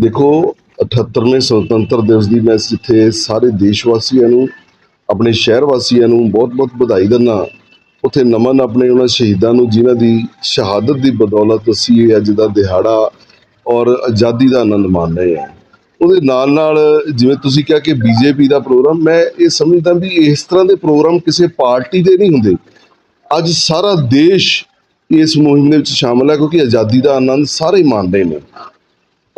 ਦੇਖੋ 78ਵੇਂ ਸੁਤੰਤਰ ਦਿਵਸ ਦੀ ਮੈਂ ਜਿੱਥੇ ਸਾਰੇ ਦੇਸ਼ ਵਾਸੀਆਂ ਨੂੰ, ਆਪਣੇ ਸ਼ਹਿਰ ਵਾਸੀਆਂ ਨੂੰ ਬਹੁਤ-ਬਹੁਤ ਵਧਾਈ ਦਿੰਦਾ ਉੱਥੇ ਨਮਨ ਆਪਣੇ ਉਹਨਾਂ ਸ਼ਹੀਦਾਂ ਨੂੰ, ਜਿਨ੍ਹਾਂ ਦੀ ਸ਼ਹਾਦਤ ਦੀ ਬਦੌਲਤ ਅਸੀਂ ਇਹ ਅੱਜ ਦਾ ਦਿਹਾੜਾ ਔਰ ਆਜ਼ਾਦੀ ਦਾ ਆਨੰਦ ਮਾਣ ਰਹੇ ਹਾਂ। ਉਹਦੇ ਨਾਲ ਨਾਲ ਜਿਵੇਂ ਤੁਸੀਂ ਕਿਹਾ ਕਿ ਬੀਜੇਪੀ ਦਾ ਪ੍ਰੋਗਰਾਮ, ਮੈਂ ਇਹ ਸਮਝਦਾ ਵੀ ਇਸ ਤਰ੍ਹਾਂ ਦੇ ਪ੍ਰੋਗਰਾਮ ਕਿਸੇ ਪਾਰਟੀ ਦੇ ਨਹੀਂ ਹੁੰਦੇ। ਅੱਜ ਸਾਰਾ ਦੇਸ਼ ਇਸ ਮੁਹਿੰਮ ਦੇ ਵਿੱਚ ਸ਼ਾਮਲ ਹੈ ਕਿਉਂਕਿ ਆਜ਼ਾਦੀ ਦਾ ਆਨੰਦ ਸਾਰੇ ਮਾਣਦੇ ਨੇ।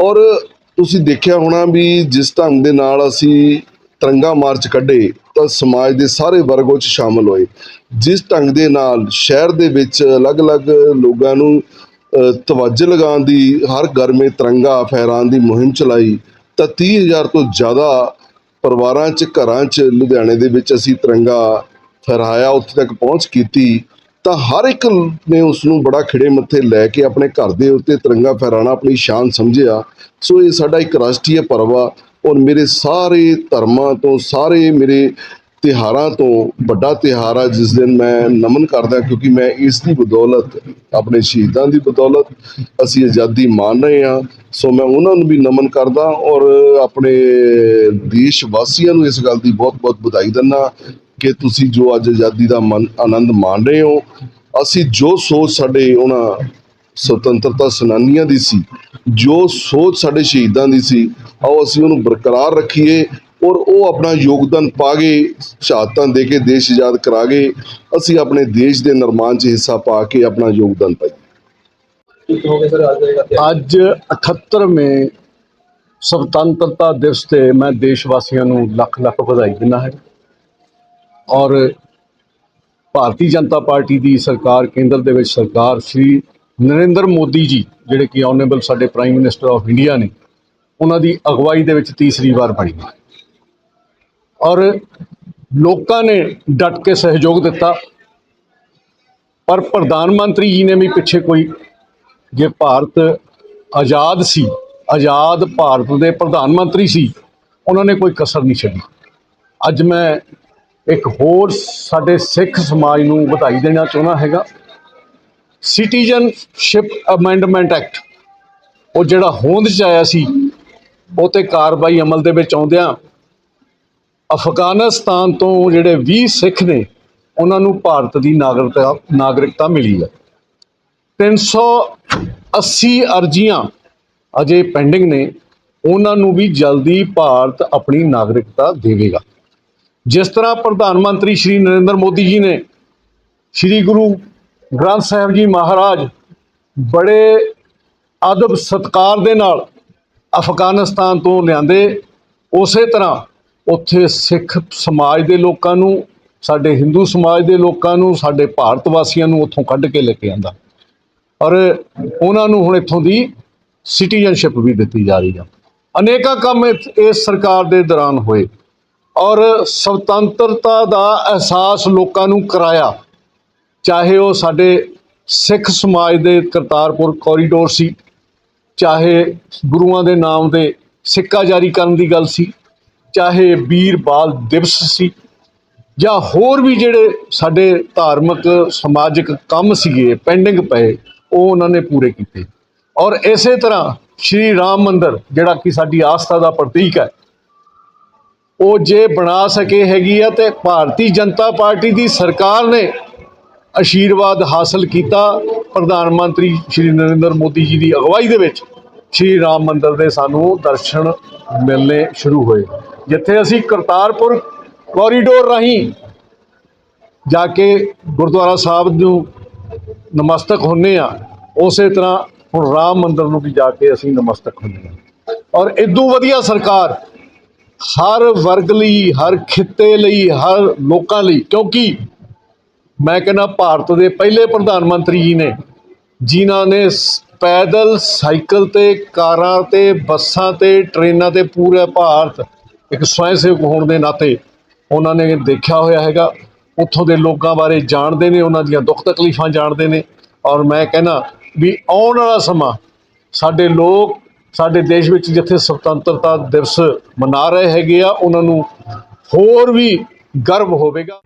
ਔਰ ਤੁਸੀਂ ਦੇਖਿਆ ਹੋਣਾ ਵੀ ਜਿਸ ਢੰਗ ਦੇ ਨਾਲ ਅਸੀਂ ਤਿਰੰਗਾ ਮਾਰਚ ਕੱਢੇ ਤਾਂ ਸਮਾਜ ਦੇ ਸਾਰੇ ਵਰਗ ਉਹ 'ਚ ਸ਼ਾਮਲ ਹੋਏ। ਜਿਸ ਢੰਗ ਦੇ ਨਾਲ ਸ਼ਹਿਰ ਦੇ ਵਿੱਚ ਅਲੱਗ-ਅਲੱਗ ਲੋਕਾਂ ਨੂੰ ਅ, ਲਗਾਉਣ ਦੀ ਹਰ ਘਰ ਮੇ ਤਿਰੰਗਾ ਫਹਿਰਾਨ ਦੀ ਮੁਹਿੰਮ ਚਲਾਈ ਤਾਂ 30000 ਤੋਂ ਜ਼ਿਆਦਾ ਪਰਿਵਾਰਾਂ 'ਚ ਘਰਾਂ 'ਚ ਲੁਧਿਆਣੇ ਦੇ ਵਿੱਚ ਅਸੀਂ ਤਿਰੰਗਾ ਫਹਿਰਾਇਆ ਉੱਥੇ ਤੱਕ ਪਹੁੰਚ ਕੀਤੀ। ਤਾਂ ਹਰ ਇੱਕ ਨੇ ਉਸ ਨੂੰ ਬੜਾ ਖਿੜੇ ਮੱਥੇ ਲੈ ਕੇ ਆਪਣੇ ਘਰ ਦੇ ਉੱਤੇ ਤਿਰੰਗਾ ਫਹਿਰਾਣਾ ਆਪਣੀ ਸ਼ਾਨ ਸਮਝਿਆ। ਸੋ ਇਹ ਸਾਡਾ ਇੱਕ ਰਾਸ਼ਟਰੀ ਪਰਵ ਆ ਔਰ ਮੇਰੇ ਸਾਰੇ ਧਰਮਾਂ ਤੋਂ, ਸਾਰੇ ਮੇਰੇ ਤਿਹਾਰਾਂ ਤੋਂ ਵੱਡਾ ਤਿਉਹਾਰ ਆ, ਜਿਸ ਦਿਨ ਮੈਂ ਨਮਨ ਕਰਦਾ ਕਿਉਂਕਿ ਮੈਂ ਇਸ ਦੀ ਬਦੌਲਤ, ਆਪਣੇ ਸ਼ਹੀਦਾਂ ਦੀ ਬਦੌਲਤ ਅਸੀਂ ਆਜ਼ਾਦੀ ਮਾਣ ਰਹੇ ਹਾਂ। ਸੋ ਮੈਂ ਉਹਨਾਂ ਨੂੰ ਵੀ ਨਮਨ ਕਰਦਾ ਔਰ ਆਪਣੇ ਦੇਸ਼ ਵਾਸੀਆਂ ਨੂੰ ਇਸ ਗੱਲ ਦੀ ਬਹੁਤ-ਬਹੁਤ ਵਧਾਈ ਦਿੰਦਾ। ਕਿ ਤੁਸੀਂ ਜੋ ਅੱਜ ਆਜ਼ਾਦੀ ਦਾ ਮਨ, ਆਨੰਦ ਮਾਣ ਰਹੇ ਹੋ, ਅਸੀਂ ਜੋ ਸੋਚ ਸਾਡੇ ਉਹਨਾਂ ਸੁਤੰਤਰਤਾ ਸੈਨਾਨੀਆਂ ਦੀ ਸੀ, ਜੋ ਸੋਚ ਸਾਡੇ ਸ਼ਹੀਦਾਂ ਦੀ ਸੀ, ਆਓ ਅਸੀਂ ਉਹਨੂੰ ਬਰਕਰਾਰ ਰੱਖੀਏ ਔਰ ਉਹ ਆਪਣਾ ਯੋਗਦਾਨ ਪਾ ਗਏ ਸ਼ਹਾਦਤਾਂ ਦੇ ਕੇ ਦੇਸ਼ ਆਜ਼ਾਦ ਕਰਾ ਗਏ ਅਸੀਂ ਆਪਣੇ ਦੇਸ਼ ਦੇ ਨਿਰਮਾਣ 'ਚ ਹਿੱਸਾ ਪਾ ਕੇ ਆਪਣਾ ਯੋਗਦਾਨ ਪਾਈਏ। ਅੱਜ 78ਵੇਂ ਸੁਤੰਤਰਤਾ ਦਿਵਸ ਤੇ ਮੈਂ ਦੇਸ਼ ਵਾਸੀਆਂ ਨੂੰ ਲੱਖ ਲੱਖ ਵਧਾਈ ਦਿੰਦਾ ਹਾਂ। ਔਰ ਭਾਰਤੀ ਜਨਤਾ ਪਾਰਟੀ ਦੀ ਸਰਕਾਰ, ਕੇਂਦਰ ਦੇ ਵਿੱਚ ਸਰਕਾਰ ਸ਼੍ਰੀ ਨਰਿੰਦਰ ਮੋਦੀ ਜੀ, ਜਿਹੜੇ ਕਿ ਆਨਰੇਬਲ ਸਾਡੇ ਪ੍ਰਾਈਮ ਮਿਨਿਸਟਰ ਆਫ ਇੰਡੀਆ ਨੇ, ਉਹਨਾਂ ਦੀ ਅਗਵਾਈ ਦੇ ਵਿੱਚ ਤੀਸਰੀ ਵਾਰ ਬਣੀ। ਔਰ ਲੋਕਾਂ ਨੇ ਡਟ ਕੇ ਸਹਿਯੋਗ ਦਿੱਤਾ। ਪਰ ਪ੍ਰਧਾਨ ਮੰਤਰੀ ਜੀ ਨੇ ਵੀ ਪਿੱਛੇ ਕੋਈ, ਜੇ ਭਾਰਤ ਆਜ਼ਾਦ ਸੀ, ਆਜ਼ਾਦ ਭਾਰਤ ਦੇ ਪ੍ਰਧਾਨ ਮੰਤਰੀ ਸੀ, ਉਹਨਾਂ ਨੇ ਕੋਈ ਕਸਰ ਨਹੀਂ ਛੱਡੀ। ਅੱਜ ਮੈਂ ਇੱਕ ਹੋਰ ਸਾਡੇ ਸਿੱਖ ਸਮਾਜ ਨੂੰ ਵਧਾਈ ਦੇਣਾ ਚਾਹੁੰਦਾ ਹੈਗਾ। ਸਿਟੀਜ਼ਨਸ਼ਿਪ ਅਮੈਂਡਮੈਂਟ ਐਕਟ ਉਹ ਜਿਹੜਾ ਹੋਂਦ ਚ ਆਇਆ ਸੀ, ਉਹ ਤੇ ਕਾਰਵਾਈ ਅਮਲ ਦੇ ਵਿੱਚ ਆਉਂਦਿਆਂ ਅਫਗਾਨਿਸਤਾਨ ਤੋਂ ਜਿਹੜੇ 20 ਸਿੱਖ ਨੇ, ਉਹਨਾਂ ਨੂੰ ਭਾਰਤ ਦੀ ਨਾਗਰਿਕਤਾ ਨਾਗਰਿਕਤਾ ਮਿਲੀ ਹੈ। 380 ਅਰਜ਼ੀਆਂ ਅਜੇ ਪੈਂਡਿੰਗ ਨੇ, ਉਹਨਾਂ ਨੂੰ ਵੀ ਜਲਦੀ ਭਾਰਤ ਆਪਣੀ ਨਾਗਰਿਕਤਾ ਦੇਵੇਗਾ। ਜਿਸ ਤਰ੍ਹਾਂ ਪ੍ਰਧਾਨ ਮੰਤਰੀ ਸ਼੍ਰੀ ਨਰਿੰਦਰ ਮੋਦੀ ਜੀ ਨੇ ਸ਼੍ਰੀ ਗੁਰੂ ਗ੍ਰੰਥ ਸਾਹਿਬ ਜੀ ਮਹਾਰਾਜ ਬੜੇ ਅਦਬ ਸਤਕਾਰ ਦੇ ਨਾਲ ਅਫਗਾਨਿਸਤਾਨ ਤੋਂ ਲਿਆਂਦੇ, ਉਸੇ ਤਰ੍ਹਾਂ ਉੱਥੇ ਸਿੱਖ ਸਮਾਜ ਦੇ ਲੋਕਾਂ ਨੂੰ, ਸਾਡੇ ਹਿੰਦੂ ਸਮਾਜ ਦੇ ਲੋਕਾਂ ਨੂੰ, ਸਾਡੇ ਭਾਰਤ ਵਾਸੀਆਂ ਨੂੰ ਉੱਥੋਂ ਕੱਢ ਕੇ ਲੈ ਕੇ ਆਂਦਾ। ਔਰ ਉਹਨਾਂ ਨੂੰ ਹੁਣ ਇੱਥੋਂ ਦੀ ਸਿਟੀਜ਼ਨਸ਼ਿਪ ਵੀ ਦਿੱਤੀ ਜਾ ਰਹੀ ਹੈ ਅਨੇਕਾਂ ਕੰਮ ਇਸ ਇਸ ਸਰਕਾਰ ਦੇ ਦੌਰਾਨ ਹੋਏ। ਔਰ ਸੁਤੰਤਰਤਾ ਦਾ ਅਹਿਸਾਸ ਲੋਕਾਂ ਨੂੰ ਕਰਾਇਆ। ਚਾਹੇ ਉਹ ਸਾਡੇ ਸਿੱਖ ਸਮਾਜ ਦੇ ਕਰਤਾਰਪੁਰ ਕੋਰੀਡੋਰ ਸੀ, ਚਾਹੇ ਗੁਰੂਆਂ ਦੇ ਨਾਮ ਦੇ ਸਿੱਕਾ ਜਾਰੀ ਕਰਨ ਦੀ ਗੱਲ ਸੀ, ਚਾਹੇ ਵੀਰ ਬਾਲ ਦਿਵਸ ਸੀ, ਜਾਂ ਹੋਰ ਵੀ ਜਿਹੜੇ ਸਾਡੇ ਧਾਰਮਿਕ, ਸਮਾਜਿਕ ਕੰਮ ਸੀਗੇ ਪੈਂਡਿੰਗ ਪਏ, ਉਹ ਉਹਨਾਂ ਨੇ ਪੂਰੇ ਕੀਤੇ। ਔਰ ਇਸੇ ਤਰ੍ਹਾਂ ਸ਼੍ਰੀ ਰਾਮ ਮੰਦਿਰ, ਜਿਹੜਾ ਕਿ ਸਾਡੀ ਆਸਥਾ ਦਾ ਪ੍ਰਤੀਕ ਹੈ ਉਹ ਜੇ ਬਣਾ ਸਕੇ ਹੈਗੀ ਆ ਤੇ ਭਾਰਤੀ ਜਨਤਾ ਪਾਰਟੀ ਦੀ ਸਰਕਾਰ ਨੇ ਆਸ਼ੀਰਵਾਦ ਹਾਸਲ ਕੀਤਾ ਪ੍ਰਧਾਨ ਮੰਤਰੀ ਸ਼੍ਰੀ ਨਰਿੰਦਰ ਮੋਦੀ ਜੀ ਦੀ ਅਗਵਾਈ ਦੇ ਵਿੱਚ। ਸ਼੍ਰੀ ਰਾਮ ਮੰਦਰ ਦੇ ਸਾਨੂੰ ਦਰਸ਼ਨ ਮਿਲਨੇ ਸ਼ੁਰੂ ਹੋਏ। ਜਿੱਥੇ ਅਸੀਂ ਕਰਤਾਰਪੁਰ ਕੋਰੀਡੋਰ ਰਾਹੀਂ ਜਾ ਕੇ ਗੁਰਦੁਆਰਾ ਸਾਹਿਬ ਨੂੰ ਨਮਸਤਕ ਹੁੰਨੇ ਆ, ਉਸੇ ਤਰ੍ਹਾਂ ਹੁਣ ਰਾਮ ਮੰਦਰ ਨੂੰ ਵੀ ਜਾ ਕੇ ਅਸੀਂ ਨਮਸਤਕ ਹੁੰਨੇ ਆ। ਔਰ ਇਦੋਂ ਵਧੀਆ ਸਰਕਾਰ ਹਰ ਵਰਗ ਲਈ, ਹਰ ਖਿੱਤੇ ਲਈ, ਹਰ ਲੋਕਾਂ ਲਈ, ਕਿਉਂਕਿ ਮੈਂ ਕਹਿੰਦਾ ਭਾਰਤ ਦੇ ਪਹਿਲੇ ਪ੍ਰਧਾਨ ਮੰਤਰੀ ਜੀ ਨੇ, ਜਿਨ੍ਹਾਂ ਨੇ ਸ- ਪੈਦਲ ਸਾਈਕਲ ਤੇ, ਕਾਰਾਂ ਤੇ, ਬੱਸਾਂ ਤੇ, ਟ੍ਰੇਨਾਂ ਤੇ ਪੂਰਾ ਭਾਰਤ ਇੱਕ ਸਵੈ ਸੇਵਕ ਹੋਣ ਦੇ ਨਾਤੇ ਉਹਨਾਂ ਨੇ ਦੇਖਿਆ ਹੋਇਆ ਹੈਗਾ। ਉੱਥੋਂ ਦੇ ਲੋਕਾਂ ਬਾਰੇ ਜਾਣਦੇ ਨੇ, ਉਹਨਾਂ ਦੀਆਂ ਦੁੱਖ ਤਕਲੀਫਾਂ ਜਾਣਦੇ ਨੇ। ਔਰ ਮੈਂ ਕਹਿੰਦਾ ਵੀ ਆਉਣ ਵਾਲਾ ਸਮਾਂ ਸਾਡੇ ਲੋਕ ਸਾਡੇ ਦੇਸ਼ ਵਿੱਚ ਜਿੱਥੇ ਸੁਤੰਤਰਤਾ ਦਿਵਸ ਮਨਾ ਰਹੇ ਹੈਗੇ ਆ, ਉਹਨਾਂ ਨੂੰ ਹੋਰ ਵੀ ਗਰਵ ਹੋਵੇਗਾ।